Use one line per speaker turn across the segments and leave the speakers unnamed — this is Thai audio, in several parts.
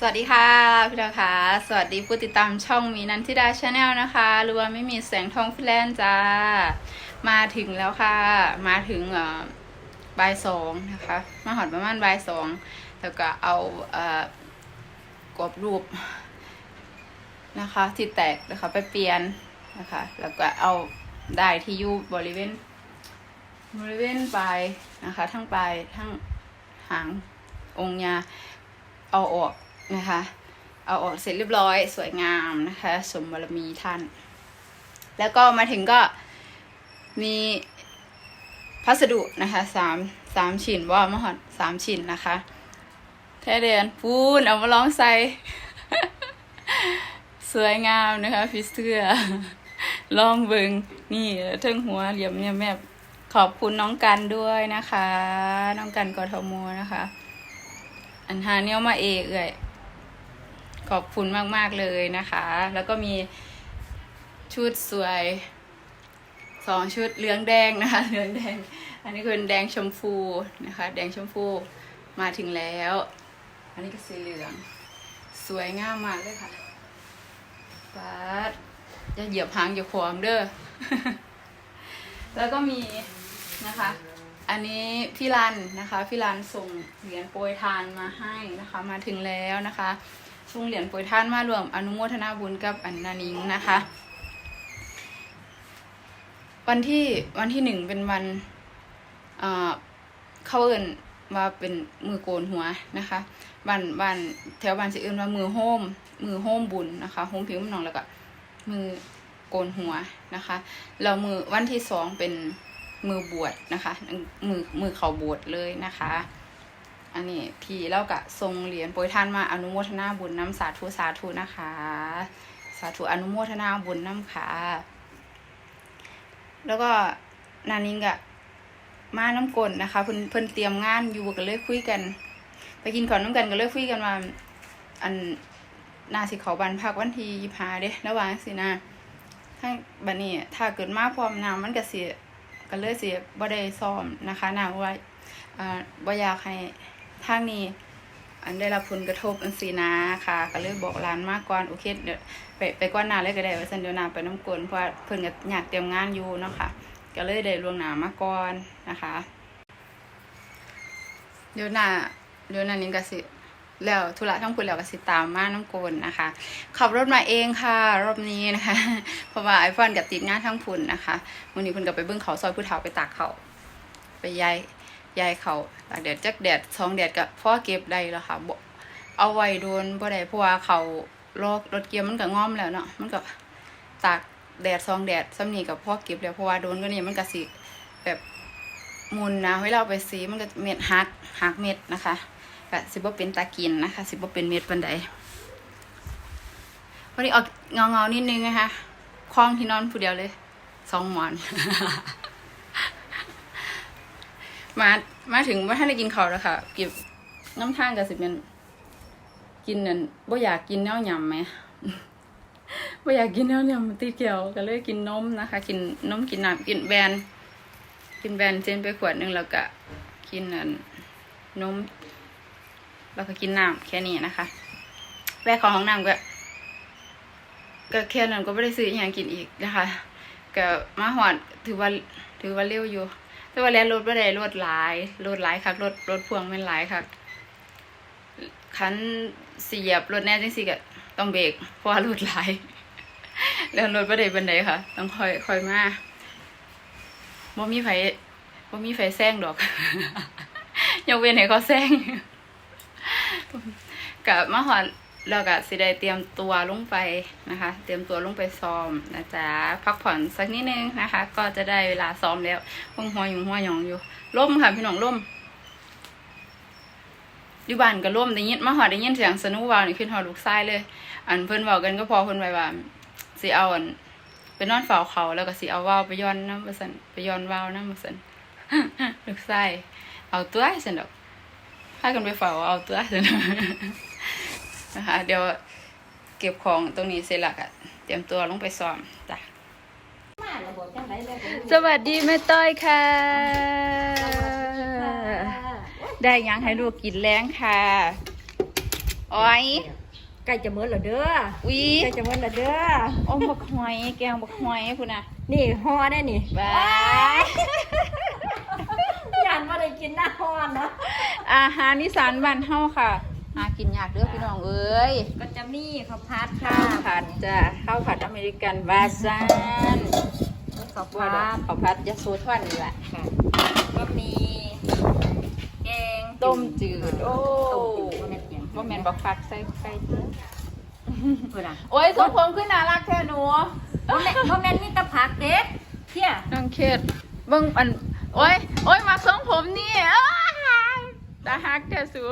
สวัสดีค่ะพี่ดาวค่ะ สวัสดีผู้ติดตามช่องมีนันทิดาชาแนลนะคะหรือว่าไม่มีแสงทองฟิแลนซ์จ้า มาถึงแล้วค่ะ มาถึงเอ่อบ่ายสองนะคะ มาหอดประมาณบ่ายสองแล้วก็เอาเอ่อกรอบรูปนะคะที่แตกนะคะไปเปลี่ยนนะคะ แล้วก็เอาได้ที่อยู่บริเวณ บริเวณปลายนะคะ ทั้งปลายทั้งหางองค์ยาเอาออก นะคะ เอาออกเสร็จเรียบร้อยสวยงามนะคะ สมบารมีท่าน แล้วก็มาถึงก็มีพัสดุนะคะสามสามชิ้นว่ามาหอดสามชิ้นนะคะแท้เดือนปูนเอามาลองใส่สวยงามนะคะพิเสื้อลองเบิงนี่เทิงหัวเหลี่ยมเนี่ยแม่ขอบคุณน้องกันด้วยนะคะ น้องกันกทมนะคะ อันหาเนี้ยมาเอกเลย ขอบคุณมากๆเลยนะคะ แล้วก็มีชุดสวยสองชุดเหลืองแดงนะคะเหลืองแดง อันนี้คือแดงชมพูนะคะ แดงชมพูมาถึงแล้ว อันนี้ก็สีเหลือง สวยงามมากเลยค่ะปัดจะเหยียบหางอย่าขวางเด้อแล้วก็มีนะคะ อันนี้พี่รันนะคะ พี่รันส่งเหรียญโปรยทานมาให้นะคะ มาถึงแล้วนะคะ ส่งเหรียญโปรยทานมารวมอนุโมทนาบุญกับอันนานิงนะคะ วันที่วันที่หนึ่งเป็นวันเอ่อเขาเอินว่าเป็นมือโกนหัวนะคะวันวันแถวบ้านสิเอินว่ามือโฮมมือโฮมบุญนะคะโฮมผิวมันนองแล้วก็มือโกนหัวนะคะเรามือวันที่สองเป็นมือบวชนะคะ มือมือเขาบวชเลยนะคะ อันนี้พี่เล่ากะทรงเหรียญโปรยท่านมาอนุโมทนาบุญน้ำสาธุสาธุนะคะ สาธุอนุโมทนาบุญน้ำค่ะแล้วก็นานิงกะมาน้ำกลนนะคะ เพิ่นเพิ่นเตรียมงานอยู่กันเลยคุยกัน ไปกินข้าวน้ำกันก็เลยคุยกันว่าอันนาสิเขาบันพักวันที่ยี่พาเด้ระหว่างสินะทั้งบันนี้ถ้าเกิดมาพร้อมน้ำมันก็เสียก็เลยเสิบ่ได้ซ้อมนะคะนางว่าอ่าบ่อยากให้ ทางนี้ อันได้รับผลกระทบอันสีนาค่ะ ก็เลยบอกร้านมากก่อนโอเคเดี๋ยวไปไปก่อนนาเลยก็ได้ว่าซั่นเดียวนาไปน้ำกลนเพราะเพิ่นก็อยากเตรียมงานอยู่เนาะค่ะ ก็เลยได้ล่วงหน้ามาก่อนนะคะ เดี๋ยวนาเดี๋ยวนานี้ก็สิแล้วธุระทั้งคุณแล้วก็สิตามมาน้ำกลนะคะ ขับรถมาเองค่ะ รอบนี้นะคะ เพราะว่าไอฟอนกับติดงานทั้งพุ่นนะคะวันนี้เพุ่นกับไปเบิ้งเขาซอยผู้เฒ่าไปตากเขาไปย้าย ยายเขาตากแดดจักแดดสองแดดก็พ่อเก็บได้แล้วค่ะเอาไว้โดนบ่ได้เพราะว่าเขารถรถเกียร์มันก็ง่อมแล้วเนาะมันก็ตากแดดสองแดดซ้ำนี่กับพ่อเก็บแล้วเพราะว่าโดนก็นี่มันก็สิแบบมุนนะเวลาเอาไปสีมันก็เม็ดหักหักเม็ดนะคะก็สิบ่เป็นตากินนะคะ สิบ่เป็นเม็ดปันใดวันนี้ออกเงาเงานิดนึงนะคะคล้องที่นอนผู้เดียวเลยสองหมอน มามาถึงว่าท่านได้กินข้าวแล้วค่ะเก็บน้ำท่างกับสิเป็นกินนั่นบ่อยากกินแนวยำไหมบ่อยากกินแนวยำตีเกียวก็เลยกินนมนะคะ กินนมกินน้ำกินแบนกินแบนเจนไปขวดหนึงแล้วก็กินนั่นนมแล้วก็กินน้ำแค่นี้นะคะแวะของห้องน้ำก็ก็แค่นั้นก็ไม่ได้ซื้ออย่างกินอีกนะคะก็มาหอดถือว่าถือว่าเร็วอยู่ แต่ว่าแล้วรถไม่ได้รถหลายรถหลายคักรถรถพ่วงเป็นหลายคักคันเสียบรถแน่จังสิก็ต้องเบรกเพราะว่ารถหลายแล้วรถไม่ได้บันไดค่ะ ต้องคอยคอยมาบ่มีไฟบ่มีไฟแซงดอกยกเว้นให้เขาแซงกับมาหอด เราก็สิได้เตรียมตัวลงไปนะคะ เตรียมตัวลงไปซ้อมนะจ๊ะพักผ่อนสักนิดนึงนะคะ ก็จะได้เวลาซ้อมแล้วหงหัวอยู่หัวหยองอยู่ล่มค่ะพี่น้องล่มอยู่บ้านก็ล่มได้ยินมาหอดได้ยินเสียงสนุกวาวนี่ขึ้นหอดลูกไส้เลย อันเพิ่นเว้ากันก็พอเพิ่นไว้ว่าสิเอาอันไปนอนเฝ้าเขาแล้วก็สิเอาว่าวไปย้อนน้ำมาสันไปย้อนว่าวน้ำมาสันลูกไส้เอาตัวให้สันดอกพากันไปเฝ้าเอาตัวเถอะนะ นะคะ เดี๋ยวเก็บของตรงนี้เสร็จแล้วก็เตรียมตัวลงไปซ้อมจ้ะ
มาแล้วบอกจังไดแล้วก็รู้
สวัสดีแม่ต้อยค่ะ ได้หยังให้ลูกกินแล้งค่ะโอ้ย
ใกล้จะหมดแล้วเด้อ
วี
ใกล้จะหมดแล้วเด้อ
โอ้บักหอยแกงบักหอยคุณน่ะ
นี่ห่อได้นี่
บาย
ยันว่าได้กินหน้าห่อนะ
อาหารนิสานบ้านเฮาค่ะ หากินยากเด้อพี่น้องเอ้ย
ก็จะมีข้าวผัดค่ะ
ข้าวผัดจ้ะข้าวผัดอเมริกันวาซาน
ข้าว
บัว
ผั
ดอก
ด
ข้าวผัดยะโสธรนี่แหละ
ค่ะก็มีแกง
ต้มจืดโอ้
ต้มจืดบ่แม่นแกง
บ่แม่นบักฟักใส่ไก่เด้อ
เพิ่นน่ะ
โอ้ยสมผมขึ้นน่ารักแท้หนู
บ่แม่นบ่แม่นมีแต่ผักเด็กเที่ย
น้องเคดเบิ่งอันโอ้ยโอ้ยมาทรงผมนี่อ้ายตาฮักแท้สู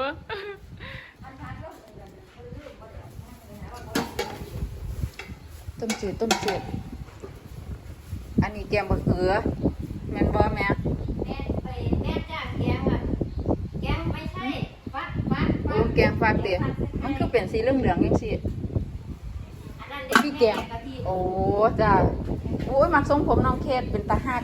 ต้มจืดต้มจืด อันนี้แกงบักเอือแม่นบ่แม่
แม่ไปแม่จ้างแกงอะแกงไม่ใช่ฟักฟัก
โอ้แกงฟักเตี๋ยมันคือเป็นสีเหลืองๆจังซี่
อันนั้น
พี่แกง
กะทิ
โอ้จ้าโอ้ยมักทรงผมน้องเคดเป็นตาฮัก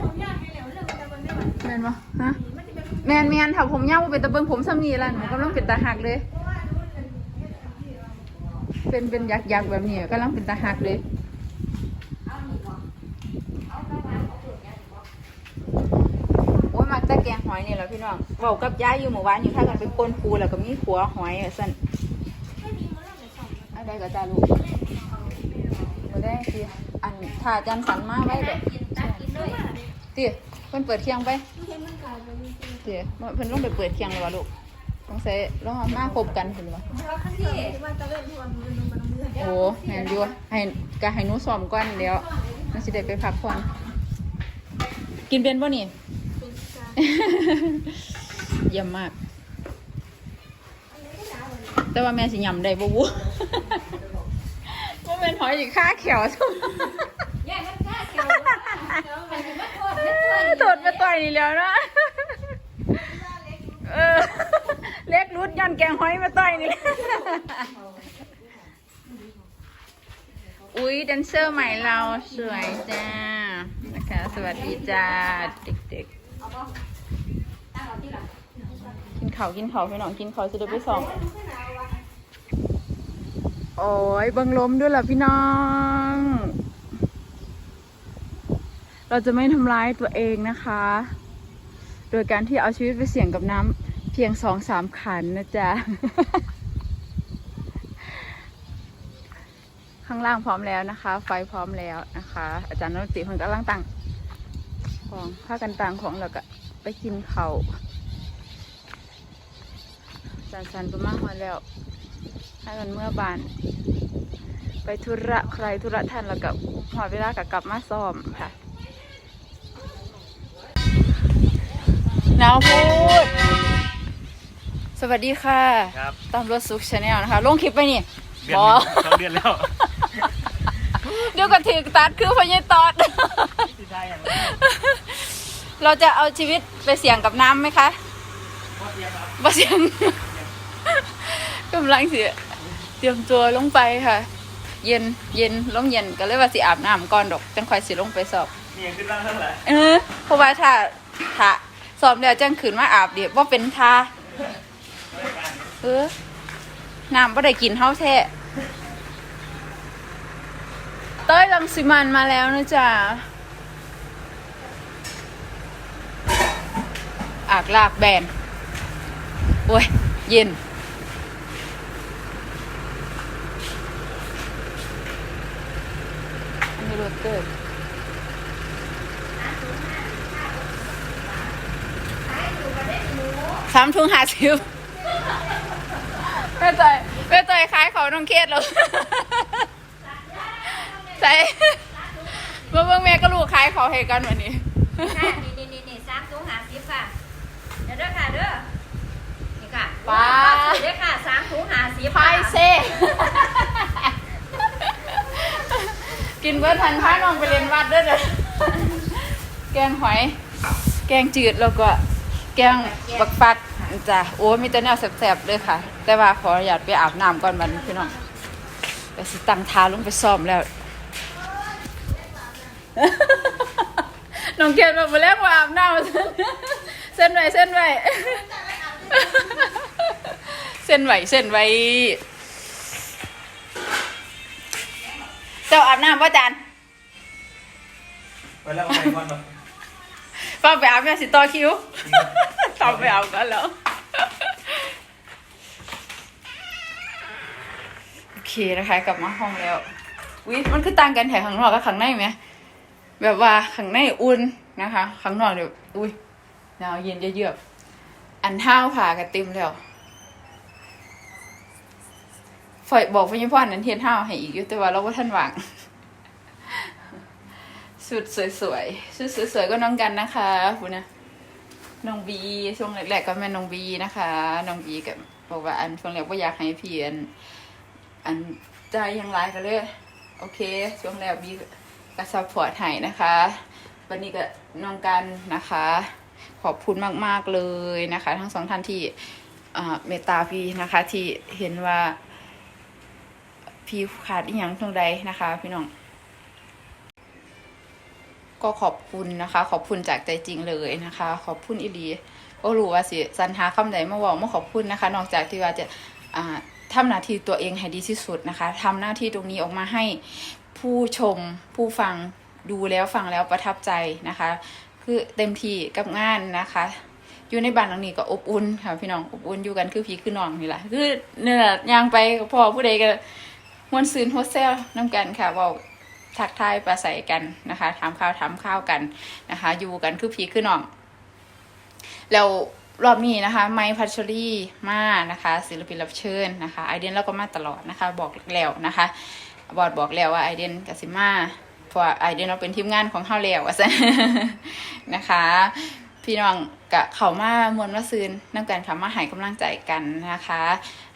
ผมอยากให้เหลวเรื่องมันจะมันไม่ไหว
แม่นบ่ฮะ
มันจะเป็น
แม่นแม่นถ้าผมยาวบ่เป็นตะเบิ่งผมซ้ำนี่ล่ะหนูกำลังเป็นตาฮักเลย เป็นเป็นยักษ์ยักษ์แบบนี้กำลังเป็นตาหักเลย
เอาหนีก่อนเอาไปวางเอาเปลือกเนี่ยก่อน
โอ้ยมักแต่แกงหอยนี่แหละพี่น้องเว้ากับยายอยู่เมื่อวานอยู่ถ้ากันไปปนปูแล้วก็มีขัวหอยว่าซั่นอะไรก็จ้าลูกบ่ได้สิอันถ้าจันสันมาไว้เด้อ
กินตักกินเลย
ติเพิ่นเปิดเที่ยงไปติเพิ่นลงไปเปิดเที่ยงเลยว่ะลูก ต้องใส่ลองเอามาคบกันเพิ่นว่า
ที่
โอ้แม่นอยู่ให้ก็ให้หนูซ้อมก่อนเดี๋ยวมันสิได้ไปพักผ่อนกินเป็นบ่นี่เยี่ยมมาก แต่ว่าแม่สิยำได้บ่วูว่าเป็นหอยอีกค่าเขียวทุ่ม
แย่มันก้าเขียวมันจะมาโทษไม่ตัว
ตดไปต่อยนี่แล้วนะเออ เล็กรุดยันแกงหอยมาต่อยนี่ อุ๊ยแดนเซอร์ใหม่เราสวยจ้า นะคะ สวัสดีจ้าเด็กๆ กินเขาวกินเขาวพี่น้องกินเขาวจะได้ไปสอง โอ้ยบังลมด้วยล่ะพี่น้อง เราจะไม่ทำร้ายตัวเองนะคะ โดยการที่เอาชีวิตไปเสี่ยงกับน้ำ เพียงสองสามขันนะจ๊ะ ข้างล่างพร้อมแล้วนะคะ ไฟพร้อมแล้วนะคะ อาจารย์นนติคนกำลังตั้งของผ้ากันต่างของแล้วก็ไปกินเขาวสันสันประมาณมาแล้วให้กันเมื่อบาน ไปธุระใครธุระท่านแล้วกับหอดเวลากับกลับมาซ้อมค่ะนาวพูด สวัสดีค่ะ
ครับ
ตามรถซุกชาแนลนะคะ ลงคลิปไปนี่
เดือน
บ
ห
อ
นึ่งสองเดือนแล้ว
เดี๋ยวก็ถึงตัดคือพญายตอด
ที่ได้อย่าง
เราจะเอาชีวิตไปเสี่ยงกับน้ำไหมคะ
พ่อเตรียมครับ
บ่เสี่ยง กำลังสิเตรียมตัวลงไปค่ะ เย็นเย็นลงเย็นก็เลยว่าสิอาบน้ำก่อนดอกจังค่อยสิลงไปสอบ
นี่ยังขึ้นบ้างเท่าไหร่
เออเพราะว่าถ้าถ้าสอบแล้วจังขืนมาอาบเดี๋ยวว่าเป็นท่า เออน้ำบ่ได้กินเฮาแท้เต้ยลังสิมันมาแล้วนะจ๊ะอากลากแบน โอ้ย เย็นอันนี้รถเกิดสามถุงห้าสิบ แม่ต่อยแม่ต่อยขายเขาน้องเคสแล้วใส่เมื่อเมื่อแม่ก็ลูกขายเขาให้กันวันนี้
ค่ะนี่นี่นี่นี่สามถุงหาสิบค่ะเดี๋ยวเด้อค่ะเด้อนี่ค่ะ
ป้า
เด้อค่ะสามถุงหาสิบ
ไฟเซ่กินเบิร์ทันพาน้องไปเรียนวัดด้วยเลยแกงหอย แกงจืดแล้วก็แกงบักฟักจ้ะโอ้มีแต่แนวแสบๆเลยค่ะ แต่ว่าขออนุญาตไปอาบน้ำก่อนมันพี่น้องไปสิตังทาลงไปซ้อมแล้ว น้องเกียรติมาแรกว่าอาบน้ำเส้นไว้เส้นไว้เส้ส้นไหวเส้นไหวเจ้าอาบน้ำป่ะจัน
ไปแล้วไปก่อนแบบ
ป้าไปอาบยังสิต่อคิวตอบไปเอากันแล้ว โอ เคนะคะกลับมาห้องแล้ววิมันคือต่างกันแถข้างนอกกับข้างในไหมแบบว่าข้างในอุ่นนะคะข้างนอกเดี๋ยวอุ้ยหนาวเย็นเยือกๆอันห้าวผ่ากันเต็มแล้วฝอยบอกพี่พ่ออันนั้นเทียนห้าวให้อีกอยู่แต่ว่าเราว่าท่านหวังสุดสวยๆสุดสวยๆก็น้องกันนะคะคุณนะน้องบีช่วงแรกๆก็แม่น้องบีนะคะน้องบีกับบอกว่าอันช่วงแรกว่าอยากให้เพี่อัน อันใจยังไลกันเลย โอเค ช่วงแรกบีก็ซัพพอร์ตให้นะคะ วันนี้ก็น้องกันนะคะ ขอบคุณมาก ๆ เลยนะคะ ทั้งสองท่านที่เมตตาพี่นะคะ ที่เห็นว่า พี่ขาดอีหยังตรงใดนะคะ พี่น้อง ก็ขอบคุณนะคะ ขอบคุณจากใจจริงเลยนะคะ ขอบคุณอิลีก็รู้ว่าสิสันหาคำใดมาบอกมาขอบคุณนะคะ นอกจากที่ว่าจะอ่า ทำหน้าที่ตัวเองให้ดีที่สุดนะคะทำหน้าที่ตรงนี้ออกมาให้ผู้ชมผู้ฟังดูแล้วฟังแล้วประทับใจนะคะ คือเต็มที่กับงานนะคะ อยู่ในบ้านหลังนี้ก็อบอุ่นค่ะพี่น้องอบอุ่นอยู่กันคือพี่คือน้องนี่แหละคือเนี่ยยางไปกับพ่อผู้ใดก็มวนซืนโฮสเซลน้ำกันค่ะเว่าทักทายประสัยกันนะคะถามข้าวถามข้าวกันนะคะ อยู่กันคือพี่คือน้องแล้ว รอบนี้นะคะ ไมค์พัชรีมานะคะ ศิลปินรับเชิญนะคะไอเดนเราก็มาตลอดนะคะ บอกแล้วนะคะ บอดบอกแล้วว่าไอเดนกับซิมาเพราะว่าไอเดนเราเป็นทีมงานของเฮาแล้วว่าซะนะคะ พี่น้องกะเขามามวลมาซืนนำกันค่ะมาให้กำลังใจกันนะคะ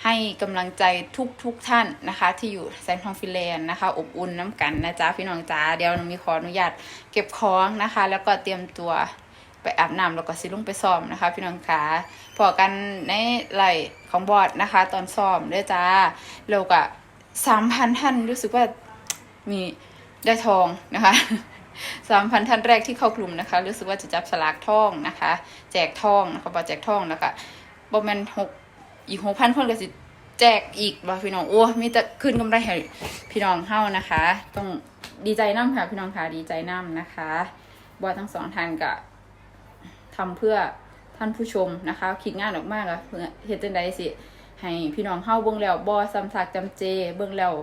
ให้กำลังใจทุกทุกท่านนะคะ ที่อยู่แซนทองฟินแลนนะคะ อบอุ่นน้ำกันนะจ๊ะพี่น้องจ้าเดี๋ยวหนูมีขออนุญาตเก็บของนะคะ แล้วก็เตรียมตัว ไปอาบน้ำแล้วก็สิลุงไปซ้อมนะคะ พี่น้องคะพอกันในไหลของบอดนะคะ ตอนซ้อมด้วยจ้าเราก็สามพันท่านรู้สึกว่ามีได้ทองนะคะสามพันท่านแรกที่เข้ากลุ่มนะคะรู้สึกว่าจะจับสลากทองนะคะ แจกทองนะคะบอแจกทองแล้วก็บอแมนหกอีกหกพันคนก็สิแจกอีกบ่พี่น้องโอ้มีแต่ขึ้นกำไรให้พี่น้องเฮานะคะ ต้องดีใจน้ำค่ะ พี่น้องค่ะดีใจน้ำนะคะบอทั้งสองท่านก็ ทำเพื่อท่านผู้ชมนะคะคิดงานออกมากอะเพื่อเฮ็ดจังใดสิ ให้พี่น้องเฮาเบิ่งแล้วบ่ซ้ำซากจำเจ เบิ่งแล้ว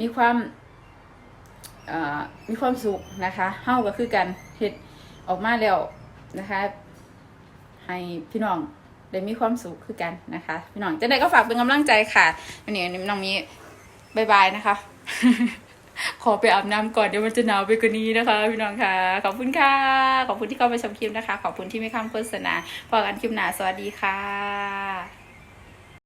มีความมีความสุขนะคะเฮาก็คือกันเฮ็ดออกมาแล้วนะคะ ให้พี่น้องได้มีความสุขคือกันนะคะ พี่น้องจะได้ก็ฝากเป็นกำลังใจค่ะวันนี้น้องมีบายบายนะคะ ขอไปอาบน้ำก่อนเดี๋ยวมันจะหนาวไปกว่านี้นะคะ พี่น้องค่ะ ขอบคุณค่ะ ขอบคุณที่เข้าไปชมคลิปนะคะ ขอบคุณที่ไม่ข้ามโฆษณาพอกันคลิปหน้าสวัสดีค่ะ